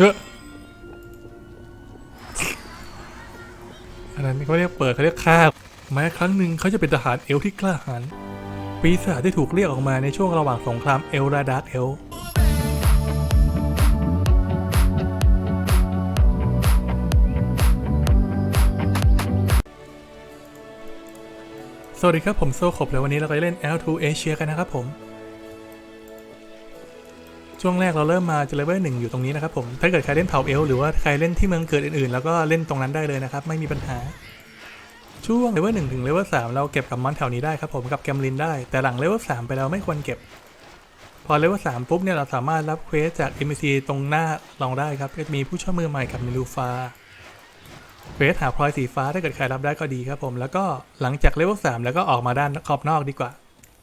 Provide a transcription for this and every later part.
เฮ้ยอันนั้นเขาเรียกเปิดเขาเรียกฆ่าแม้ครั้งหนึ่งเขาจะเป็นทหารเอลที่กล้าหาญปีศาจได้ถูกเรียกออกมาในช่วงระหว่างสงครามเอลราดาร์เอลสวัสดีครับผมโซคบแล้ววันนี้เราก็จะเล่น L2 Asia กันนะครับผม ช่วงแรกเราเริ่มมาจะเลเวลหนึ่งอยู่ตรงนี้นะครับผม ถ้าเกิดใครเล่นเผ่าเอลหรือว่าใครเล่นที่เมืองเกิดอื่นๆ แล้วก็เล่นตรงนั้นได้เลยนะครับ ไม่มีปัญหา ช่วงเลเวลหนึ่งถึงเลเวลสามเราเก็บกับมอนแถวนี้ได้ครับผมกับแกมลินได้ แต่หลังเลเวลสามไปเราไม่ควรเก็บ พอเลเวลสามปุ๊บเนี่ยเราสามารถรับเควสจาก NPC ตรงหน้าเราได้ครับก็จะมีผู้ช่วยมือใหม่กับมิลูฟาเควสหาพลอยสีฟ้าถ้าเกิดใครรับได้ก็ดีครับผม แล้วก็หลังจากเลเวลสามแล้วก็ออกมาด้านขอบนอกดีกว่า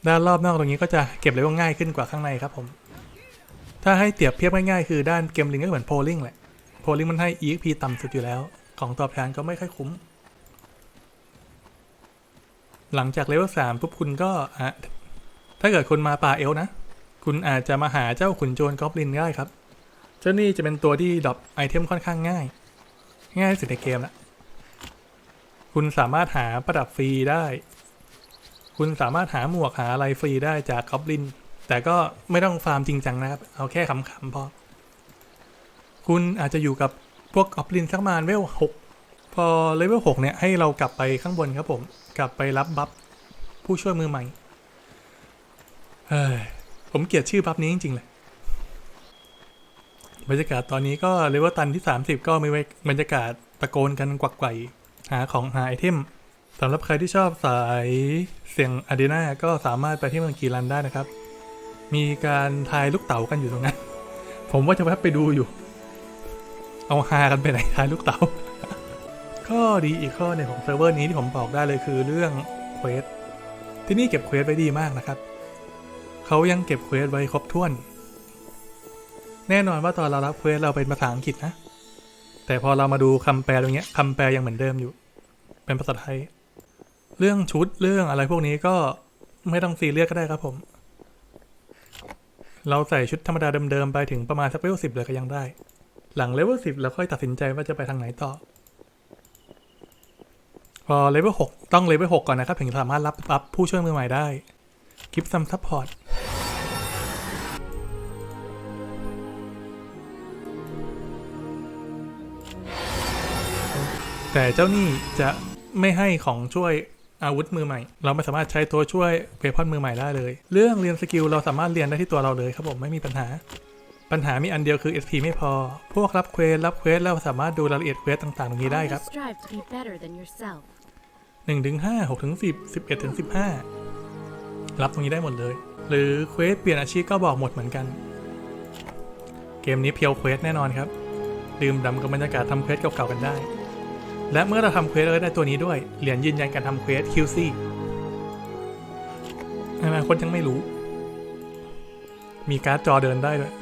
ด้านรอบนอกตรงนี้ก็จะเก็บเลเวลง่ายขึ้นกว่าข้างในครับผม ถ้าให้เปรียบเทียบง่ายๆคือด้านเกมลิงก็เหมือนโพลิงแหละ โพลิงมันให้ EXP ต่ำสุดอยู่แล้ว ของตอบแทนก็ไม่ค่อยคุ้ม หลังจากเลเวลสามปุ๊บคุณก็อะถ้าเกิดคุณมาป่าเอลนะ คุณอาจจะมาหาเจ้าขุนโจรกอบลินได้ครับ เจ้านี่จะเป็นตัวที่ดรอปไอเทมค่อนข้างง่าย ง่ายสุดในเกมละคุณสามารถหาประดับฟรีได้ คุณสามารถหาหมวกหาอะไรฟรีได้จากกอบลิน แต่ก็ไม่ต้องฟาร์มจริงจังนะครับ เอาแค่ขำๆพอ คุณอาจจะอยู่กับพวกกอบลินสักมาเวลหกพอเลเวลหกเนี่ยให้เรากลับไปข้างบนครับผม กลับไปรับบัฟผู้ช่วยมือใหม่เฮ้ยผมเกลียดชื่อบัฟนี้จริงๆเลยบรรยากาศตอนนี้ก็เลเวลตันที่ 30 ก็มีบรรยากาศตะโกนกันกวักไกวหาของหาไอเทมสำหรับใครที่ชอบสายเสียงอารีนาก็สามารถไปที่เมืองกีรันได้นะครับ มีการทายลูกเต๋ากันอยู่ตรงนั้น ผมว่าจะแวะไปดูอยู่ เอาฮากันไปไหนทายลูกเต๋า ข้อดีอีกข้อหนึ่งของเซิร์ฟเวอร์นี้ที่ผมบอกได้เลยคือเรื่องเควส ที่นี่เก็บเควสไว้ดีมากนะครับเขายังเก็บเควสไว้ครบถ้วน แน่นอนว่าตอนเรารับเควสเราเป็นภาษาอังกฤษนะ แต่พอเรามาดูคำแปลตรงเนี้ยคำแปลยังเหมือนเดิมอยู่ เป็นภาษาไทย เรื่องชุดเรื่องอะไรพวกนี้ก็ไม่ต้องซีเรียสก็ได้ครับผม เราใส่ชุดธรรมดาเดิมๆไปถึงประมาณสักเลเวลสิบเลยก็ยังได้ หลังเลเวลสิบเราค่อยตัดสินใจว่าจะไปทางไหนต่อ พอเลเวลหกต้องเลเวลหกก่อนนะครับ ถึงสามารถรับรับผู้ช่วยมือใหม่ได้กิฟซัมซัพพอร์ตแต่เจ้านี่จะไม่ให้ของช่วย อาวุธมือใหม่ เราไม่สามารถใช้ตัวช่วยเวพอนมือใหม่ได้เลย เรื่องเรียนสกิลเราสามารถเรียนได้ที่ตัวเราเลยครับผมไม่มีปัญหา ปัญหามีอันเดียวคือ SP ไม่พอ พวกรับเควสรับเควสแล้วสามารถดูรายละเอียดเควสต่างๆตรงนี้ได้ครับ Always strive to be better than yourself. 1ถึง5 6ถึง10 11ถึง15 รับตรงนี้ได้หมดเลย หรือเควสเปลี่ยนอาชีพก็บอกหมดเหมือนกัน เกมนี้เพียวเควสแน่นอนครับ ดื่มด่ำกับบรรยากาศทำเควสเก่าๆกันได้ และเมื่อเราทำเควสเราได้ตัวนี้ด้วย เหรียญยืนยันการทำเควส QC อนาคตยังไม่รู้ มีการ์ดจอเดินได้ด้วย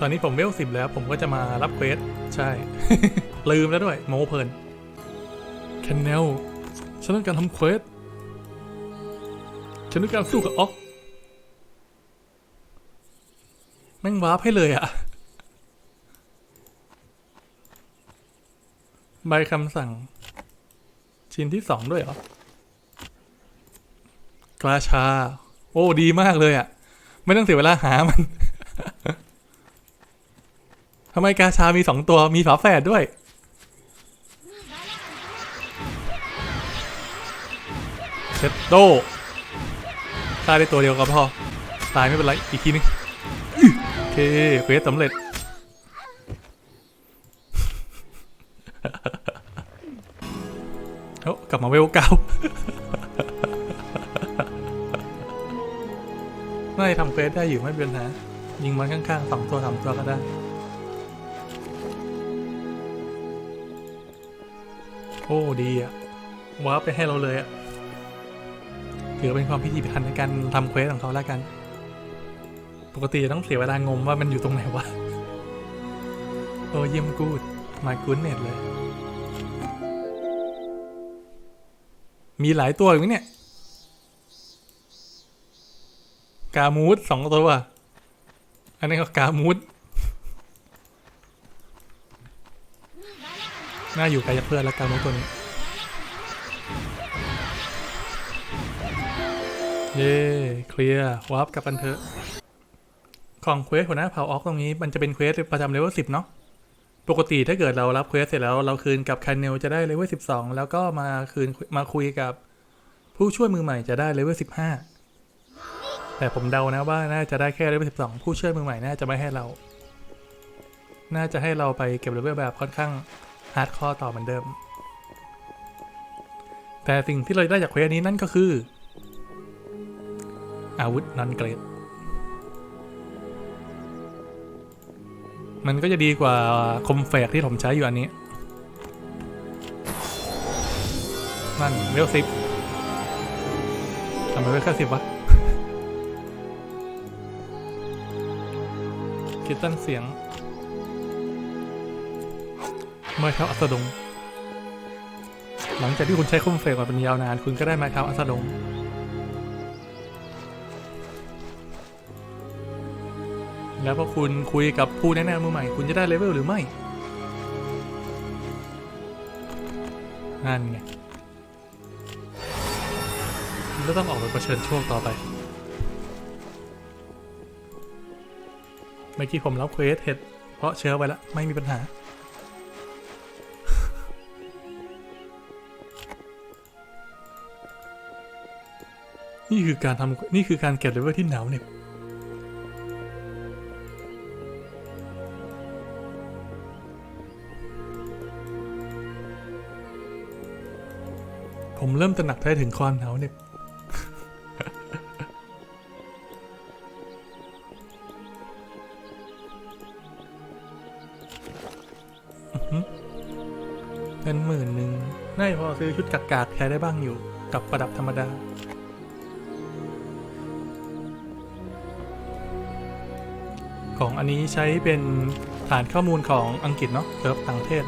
ตอนนี้ผมเวลสิบแล้ว ผมก็จะมารับเควส ใช่ ลืมแล้วด้วย โมเพลินแคนเนลฉันต้องการทำเควส ฉันต้องการสู้กับออกแม่งวาร์ปให้เลยอะ ใบคำสั่ง ชิ้นที่สองด้วยเหรอ กราชา โอ้ ดีมากเลยอะไม่ต้องเสียเวลาหามันทำไมกาชามีสองตัวมีฝาแฝดด้วย เซตโตฆ่าได้ตัวเดียวก็พอ ตายไม่เป็นไร อีกทีนึง โอเคเควสสำเร็จ เอ้ากลับมาเวลเก้าน่าจะทำเควสได้อยู่ไม่เป็นปัญหายิงมันข้างๆสองตัวสามตัวก็ได้ โอ้ดีอะว้าร์ปไปให้เราเลยอะถือเป็นความพิถีพิถันในการทำเควสของเขาแล้วกัน ปกติจะต้องเสียเวลางมว่ามันอยู่ตรงไหนวะ โอ้เยี่ยมกูด มากูดเน็ตเลย มีหลายตัวอยู่เนี่ย กามูดสองตัว อันนี้ก็กามูดน่าอยู่ไกลจากเพื่อนแล้วกามูดตัวนี้ เย่เคลียร์วาร์ปกับกันเถอะ ของเควสหัวหน้าเผาออกตรงนี้ มันจะเป็นเควสประจำเลเวลสิบเนาะ ปกติถ้าเกิดเรารับเควสเสร็จแล้วเราคืนกับแคนเนลจะได้เลเวลสิบสองแล้วก็มาคืนมาคุยกับผู้ช่วยมือใหม่จะได้เลเวลสิบห้าแต่ผมเดานะว่าน่าจะได้แค่เลเวลสิบสองผู้ช่วยมือใหม่น่าจะไม่ให้เรา น่าจะให้เราไปเก็บเลเวลแบบค่อนข้างฮาร์ดคอร์ต่อเหมือนเดิม แต่สิ่งที่เราได้จากเควสนี้นั่นก็คือ อาวุธนอนเกรด มันก็จะดีกว่าคมแฝกที่ผมใช้อยู่อันนี้ นั่นเวลสิบทำไมเวลแค่สิบวะคิดตั้นเสียง เมื่อเท้าอัสดง หลังจากที่คุณใช้คมเฟกมาเป็นยาวนาน คุณก็ได้ไม้เท้าอัสดง แล้วพอคุณคุยกับผู้แนะนำมือใหม่ คุณจะได้เลเวลหรือไม่ นั่นไงก็ต้องออกไปเผชิญโชคต่อไป เมื่อกี้ผมรับเควสเห็ด เพราะเชื้อไว้แล้วไม่มีปัญหา นี่คือการทำนี่คือการเก็บเลเวลที่หนาวเหน็บ เริ่มตระหนักได้ถึงความหนาวเหน็บอื้อหือเป็นหมื่นหนึ่งน่าจะพอซื้อชุดกากๆใช้ได้บ้างอยู่ กับประดับธรรมดา ของอันนี้ใช้เป็นฐานข้อมูลของอังกฤษเนาะเซิร์ฟต่างประเทศ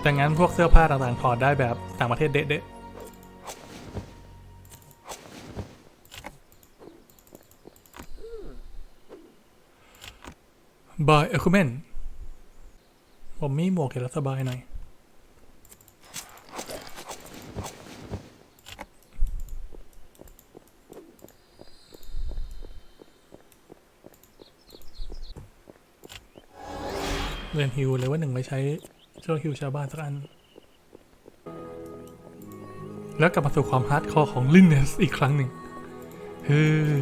แต่งั้นพวกเสื้อผ้าต่างๆถอดได้แบบต่างประเทศเด๊ะ บายเอคูเมนผมมีหมวกเห็นแล้วสบายหน่อย เรียนฮิวเลยว่าหนึ่งไม่ใช้ช่วยฮิวชาวบ้านสักอัน แล้วกลับมาสู่ความฮาร์ดคอร์ของลินเนสอีกครั้งหนึ่ง ฮือ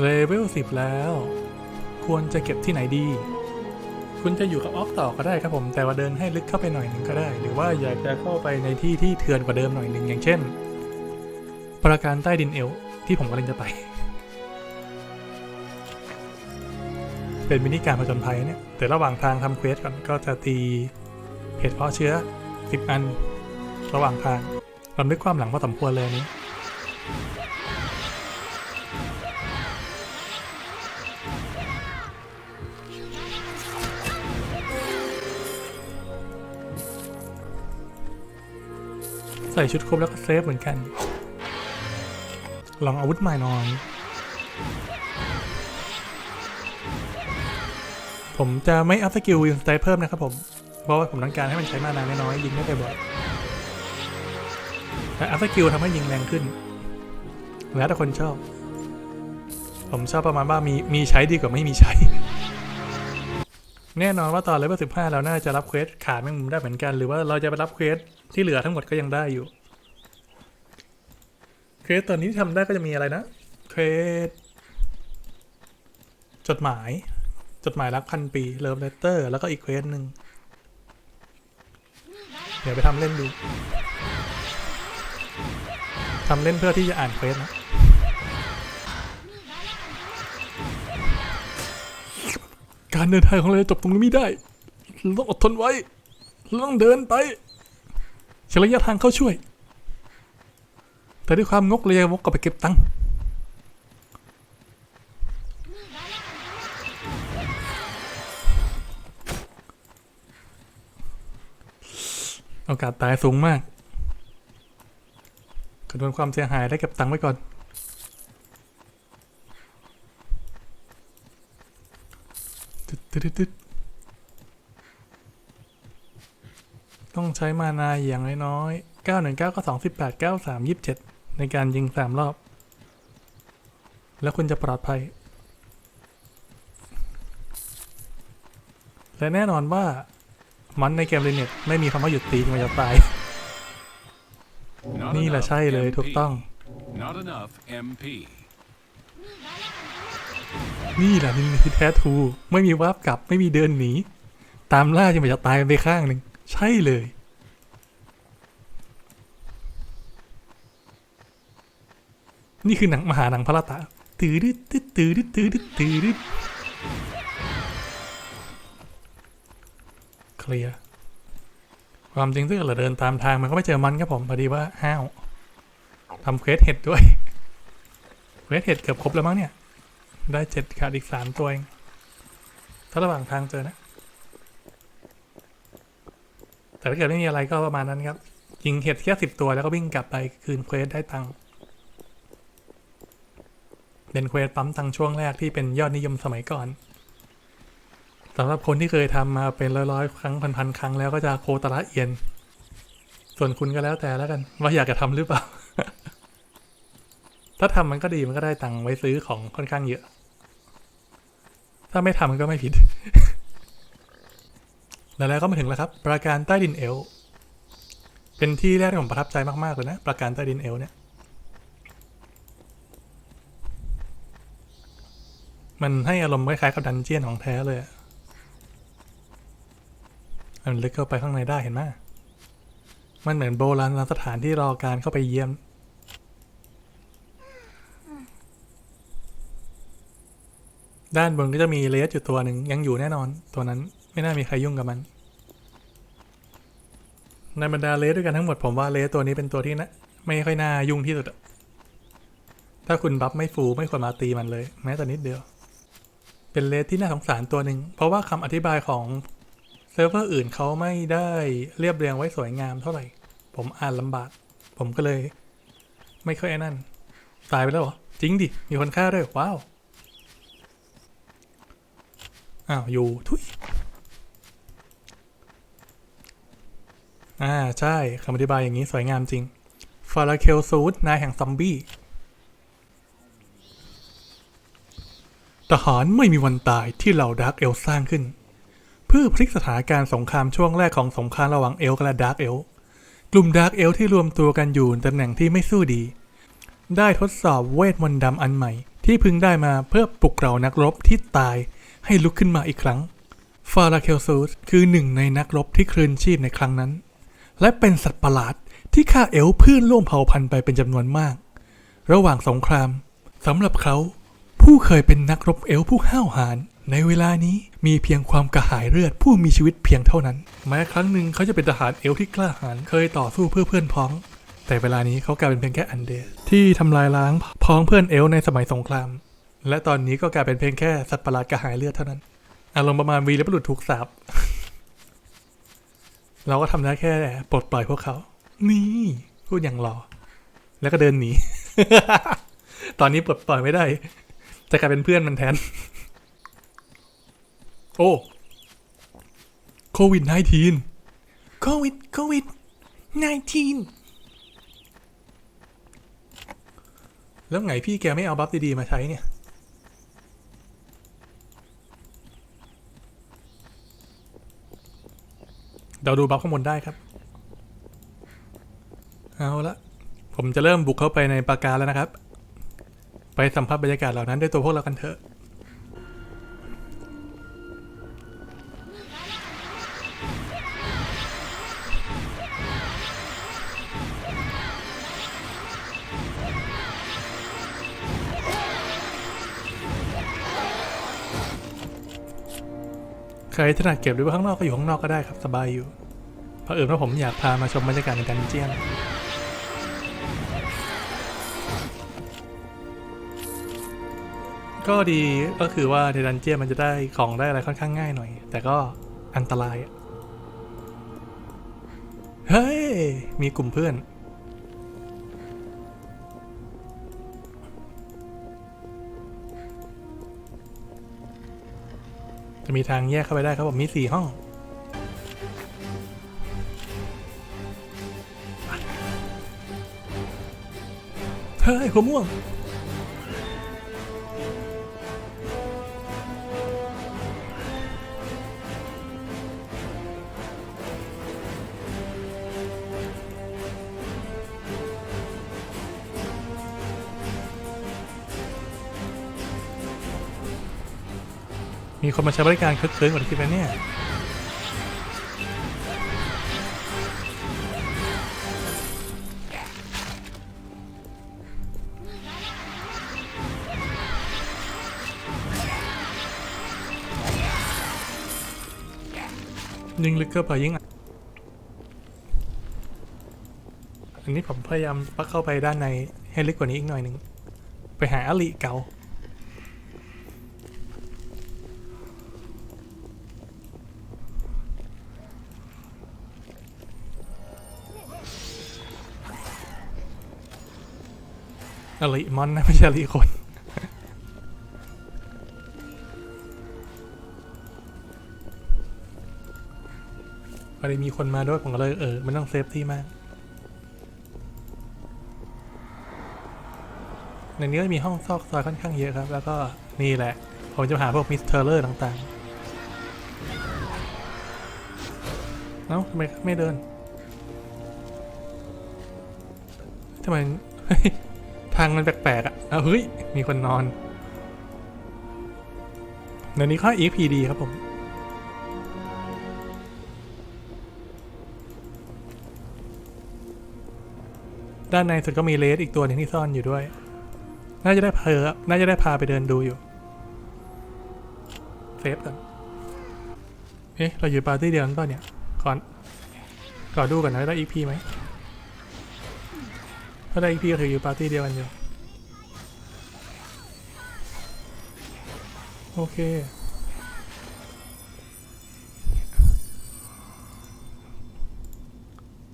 เลเวลสิบแล้ว ควรจะเก็บที่ไหนดี คุณจะอยู่กับออฟต่อก็ได้ครับผม แต่ว่าเดินให้ลึกเข้าไปหน่อยหนึ่งก็ได้ หรือว่าอยากจะเข้าไปในที่ที่เถื่อนกว่าเดิมหน่อยหนึ่งอย่างเช่น ประการใต้ดินเอลที่ผมกำลังจะไป เป็นมินิการผจญภัยเนี่ย แต่ระหว่างทางทำเควสก่อนก็จะตีเพจเพาะเชื้อสิบอัน ระหว่างทางรำลึกความหลังพอสมควรเลยนนี้ ใส่ชุดครบแล้วก็เซฟเหมือนกัน ลองอาวุธใหม่หน่อย ผมจะไม่อัพสกิลวินสไตเพิ่มนะครับผม เพราะว่าผมต้องการให้มันใช้มานานน้อยยิงได้บ่อยแต่อัพสกิลทำให้ยิงแรงขึ้น แล้วแต่คนชอบ ผมชอบประมาณว่ามีมีใช้ดีกว่าไม่มีใช้ แน่นอนว่าตอนเลเวลสิบห้าเราน่าจะรับเควสขาดแมงมุมได้เหมือนกัน หรือว่าเราจะไปรับเควสที่เหลือทั้งหมดก็ยังได้อยู่เควสตอนนี้ที่ทำได้ก็จะมีอะไรนะเควสจดหมาย จดหมายรักพันปีเลิฟเลเตอร์แล้วก็อีกเควสหนึ่งเดี๋ยวไปทำเล่นดูทำเล่นเพื่อที่จะอ่านเควสนะ การเดินทางของเราจะจบตรงนี้ไม่ได้เราต้องอดทนไว้เราต้องเดินไปใช้ระยะทางเข้าช่วย แต่ด้วยความงกเลยยวกกลับไปเก็บตังค์โอกาสตายสูงมากกระโดความเสียหายได้เก็บตังค์ไว้ก่อน ตึ๊ดตึ๊ดตึ๊ดตึ๊ดช้มานาอย่างน้อยๆ919ก็2 8 9 3 27 ในการยิงสามรอบ แล้วคุณจะปลอดภัย และแน่นอนว่า มันในเกมเรเน็ตไม่มีคำว่าหยุดตีมันจะตาย Not นี่แหละ enough ใช่เลยถูก MP. ต้อง Not enough MP. นี่แหละนี่ที่แท้ทูไม่มีวาร์ปกลับไม่มีเดินหนี ตามล่าจนมันจะตายไปข้างหนึ่งใช่เลยนี่คือหนังมหาหนังพระตาตื้อดึ๊ดตื้อตื้อดึ๊ดตื้อดึ๊ดตื้อดึ๊ดเคลียร์ความจริงถ้าเกิดเราเดินตามทางมันก็ไม่เจอมันครับผมพอดีว่าห้าวทำเควสเห็ดด้วยเควสเห็ดเกือบครบแล้วมั้งเนี่ย ได้เจ็ดขาดอีกสามตัวเอง ถ้าระหว่างทางเจอนะ แต่ถ้าเกิดไม่มีอะไรก็ประมาณนั้นครับยิงเห็ดแค่สิบตัวแล้วก็วิ่งกลับไปคืนเควสได้ตังค์เป็นเควสปั๊มตังค์ช่วงแรกที่เป็นยอดนิยมสมัยก่อนสำหรับคนที่เคยทำมาเป็นร้อยๆครั้งพันๆครั้งแล้วก็จะโคตรละเอียน ส่วนคุณก็แล้วแต่แล้วกัน ว่าอยากจะทำหรือเปล่า ถ้าทำมันก็ดีมันก็ได้ตังค์ไว้ซื้อของค่อนข้างเยอะ ถ้าไม่ทำมันก็ไม่ผิด แล้วแล้วก็มาถึงแล้วครับ ประการใต้ดินเอล เป็นที่แรกที่ผมประทับใจมาก ๆ เลยนะ ประการใต้ดินเอลเนี่ย มันให้อารมณ์คล้าย ๆ กับดันเจียนของแท้เลยมันลึกเข้าไปข้างในได้เห็นไหมมันเหมือนโบราณสถานที่รอการเข้าไปเยี่ยม ด้านบนก็จะมีเลสอยู่ตัวหนึ่งยังอยู่แน่นอนตัวนั้นไม่น่ามีใครยุ่งกับมัน ในบรรดาเลสด้วยกันทั้งหมดผมว่าเลสตัวนี้เป็นตัวที่นะไม่ค่อยน่ายุ่งที่สุด ถ้าคุณบัฟไม่ฟูไม่ควรมาตีมันเลย แม้แต่นิดเดียว เป็นเลสที่น่าสงสารตัวหนึ่งเพราะว่าคำอธิบายของเซิร์ฟเวอร์อื่นเขาไม่ได้เรียบเรียงไว้สวยงามเท่าไหร่ ผมอ่านลำบาก ผมก็เลย ไม่ค่อยนั่น ตายไปแล้วเหรอจริงดิมีคนฆ่าด้วยว้าว อ้าวอยู่ทุยอ่า ใช่คำอธิบายอย่างนี้สวยงามจริง ฟาราเคลซูดนายแห่งซอมบี้ทหารไม่มีวันตายที่เหล่าดาร์กเอลสร้างขึ้น เพื่อพลิกสถานการณ์สงครามช่วงแรกของสงครามระหว่างเอลกับดาร์กเอลกลุ่มดาร์กเอลที่รวมตัวกันอยู่ในตำแหน่งที่ไม่สู้ดี ได้ทดสอบเวทมนต์ดำอันใหม่ ที่พึงได้มาเพื่อปลุกเรานักรบที่ตาย ให้ลุกขึ้นมาอีกครั้ง ฟาราเคลซูสคือหนึ่งในนักรบที่คลืนชีพในครั้งนั้น และเป็นสัตว์ประหลาดที่ฆ่าเอลเพื่อนร่วมเผ่าพันธุ์ไปเป็นจำนวนมาก ระหว่างสงครามสำหรับเขาผู้เคยเป็นนักรบเอลผู้ห้าวหาญในเวลานี้มีเพียงความกระหายเลือดผู้มีชีวิตเพียงเท่านั้น แม้ครั้งหนึ่งเขาจะเป็นทหารเอลที่กล้าหาญเคยต่อสู้เพื่อเพื่อนพ้อง แต่เวลานี้เขากลายเป็นเพียงแค่อันเดรที่ทำลายล้างพ้องเพื่อนเอลในสมัยสงคราม และตอนนี้ก็กลายเป็นเพียงแค่สัตว์ประหลาดกระหายเลือดเท่านั้น อารมณ์ประมาณวีรบุรุษถูกสาบเราก็ทำได้แค่ปลดปล่อยพวกเขา นี่พูดอย่างหลอแล้วก็เดินหนี ตอนนี้ปลดปล่อยไม่ได้ จะกลายเป็นเพื่อนมันแทน โอ้โควิด -19 โควิดโควิด 19 แล้วไงพี่แกไม่เอาบัฟดีๆมาใช้เนี่ย เราดูบัฟข้างบนได้ครับ เอาละผมจะเริ่มบุกเข้าไปในปากกาแล้วนะครับ ไปสัมผัสบรรยากาศเหล่านั้นด้วยตัวพวกเรากันเถอะ ใครถนัดเก็บหรือว่าข้างนอกก็อยู่ข้างนอกก็ได้ครับสบายอยู่เพราะเอิญว่าผมอยากพามาชมบรรยากาศในดันเจียนก็ดีก็คือว่าในดันเจียนมันจะได้ของได้อะไรค่อนข้างง่ายหน่อย แต่ก็อันตราย เฮ้ย มีกลุ่มเพื่อน จะมีทางแยกเข้าไปได้ครับผมมีสี่ห้องเฮ้ยหัวม่วง มีคนมาใช้บริการคึกคืนกว่าที่คิดไหมเนี่ยยิงลึกก็พอยิงอะอันนี้ผมพยายามปักเข้าไปด้านในให้ลึกกว่านี้อีกหน่อยหนึ่งไปหาอลิเก่า อลิมอนนะไม่ใช่อลิคนพอดีมีคนมาด้วยผมก็เลยเออมันต้องเซฟที่มาก ในนี้ก็มีห้องซอกซอยค่อนข้างเยอะครับ แล้วก็นี่แหละ ผมจะหาพวกมิสเทอร์เลอร์ต่างๆ เอ้าทำไมไม่เดินทำไม ทางมันแปลกๆอะเอาเฮ้ย มีคนนอนในนี้ข้อ EPD ครับผม ด้านในสุดก็มีเลสอีกตัวนึงที่ซ่อนอยู่ด้วย น่าจะได้เพอน่าจะได้พาไปเดินดูอยู่ เซฟก่อน เอ๊ะ เราอยู่ปาร์ตี้เดียวกันป่ะเนี่ยก่อนก่อนดูก่อนนะได้ EP ไหม ถ้าได้ EP ก็คืออยู่ปาร์ตี้เดียวกันอยู่โอเค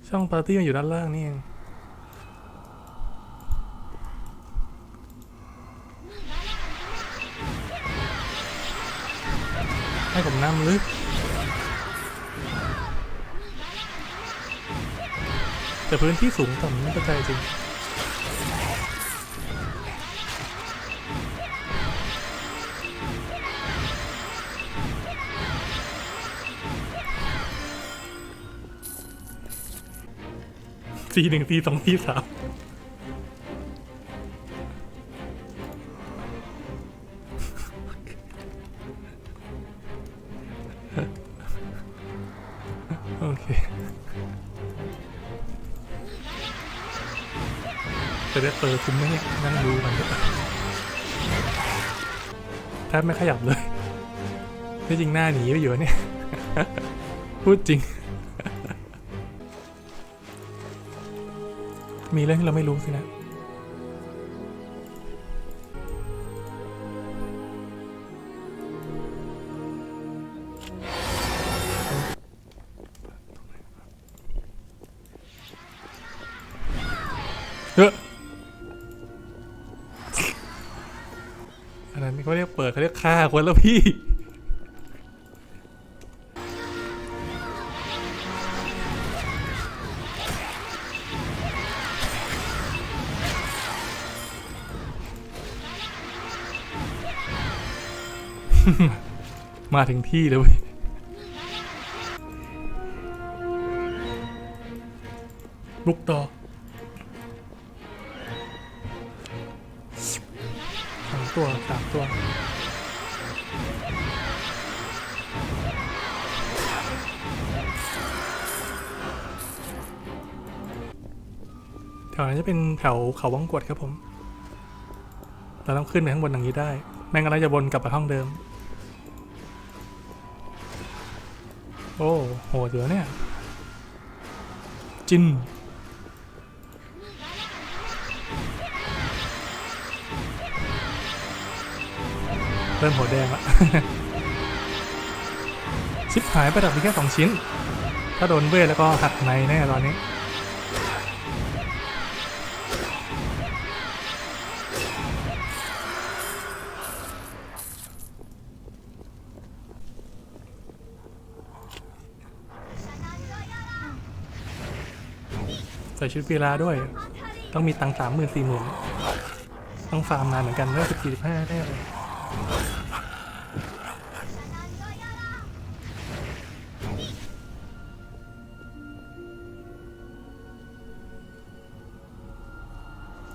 ช่องปาร์ตี้มันอยู่ด้านล่างนี่เองให้ผมนำลึกแต่พื้นที่สูงต่ำไม่เข้าใจจริง สี่หนึ่งสี่สองสี่สามโอเคจะได้เปิดคุ้มไหมเนี่ยนั่งดูมันแทบไม่ขยับเลยที่จริงหน้าหนีไปอยู่เนี่ย พูดจริง มีเรื่องที่เราไม่รู้สินะเฮ้ออันนั้นเขาเรียกเปิดเขาเรียกฆ่าคนแล้วพี่ มาถึงที่เลยเว้ยบุกต่อสองตัวสามตัวแถวนั้นจะเป็นแถวเขาวังกวดครับผม เราต้องขึ้นไปข้างบนอย่างนี้ได้ แม่งกำลังจะวนกลับไปห้องเดิม โอ้โหเดี๋ยวเนี่ย จิน เริ่มหัวแดงละชิปหายประดับมีแค่สองชิ้น ถ้าโดนเวทแล้วก็หักในแน่ตอนนี้ ส่ชุดกีฬาด้วย ต้องมีตังสามหมื่นสี่หมื่นต้องฟาร์มนานเหมือนกันเรื่อสิบสี่สิบห้าแน่เลย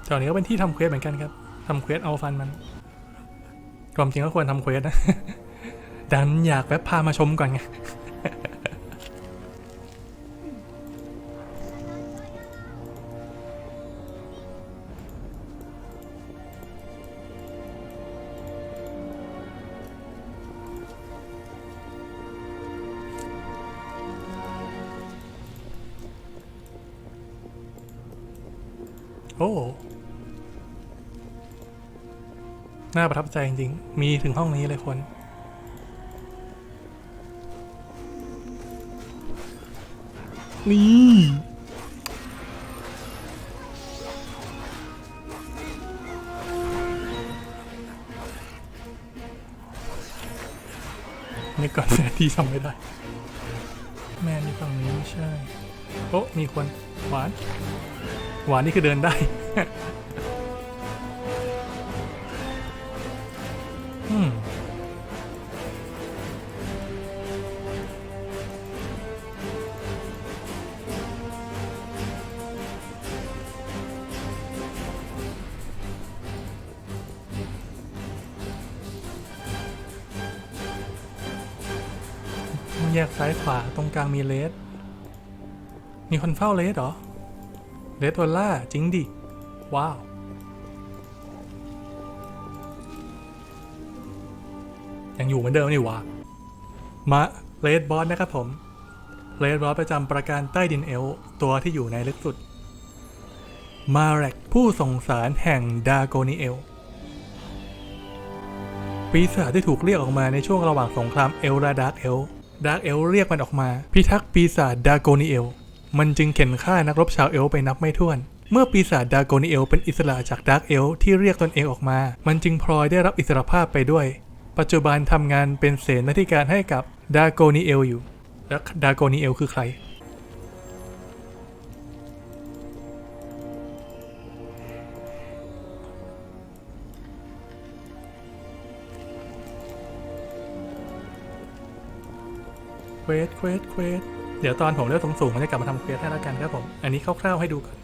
แถวนี้ก็เป็นที่ทำเควสเหมือนกันครับทำเควสเอาฟันมันความจริงก็ควรทำเควสนะดันอยากแวบพามาชมก่อนไง น่าประทับใจจริงๆ มีถึงห้องนี้เลยคน นี่นี่ก่อนที่ทำไม่ได้ แม่นี่ฝั่งนี้ไม่ใช่ โอ้มีคน หวาน หวานนี่คือเดินได้ แยกซ้ายขวาตรงกลางมีเลสมีคนเฝ้าเลสเหรอเลสโอล่าจริงดิ ว้าว ยังอยู่เหมือนเดิมนี่วะมาเลดบอสนะครับผมเลดบอสประจำประการใต้ดินเอล ตัวที่อยู่ในลึกสุด มาแรกผู้ส่งสารแห่งดาโกนิเอล ปีศาจที่ถูกเรียกออกมาในช่วงระหว่างสงครามเอลและดาร์กเอล ดาร์กเอลเรียกมันออกมา พิทักษ์ปีศาจดาโกนิเอล มันจึงเข็นฆ่านักรบชาวเอลไปนับไม่ถ้วน เมื่อปีศาจดาโกนิเอลเป็นอิสระจากดาร์กเอลที่เรียกตนเองออกมา มันจึงพลอยได้รับอิสรภาพไปด้วย ปัจจุบันทำงานเป็นเสนาธิการให้กับดาโกนิเอลอยู่ และดาโกนิเอลคือใคร ควสเควสเควสเดี๋ยวตอนผมเลือกสูงๆมันจะกลับมาทำเควสให้แล้วกันครับผม อันนี้คร่าวๆให้ดูก่อน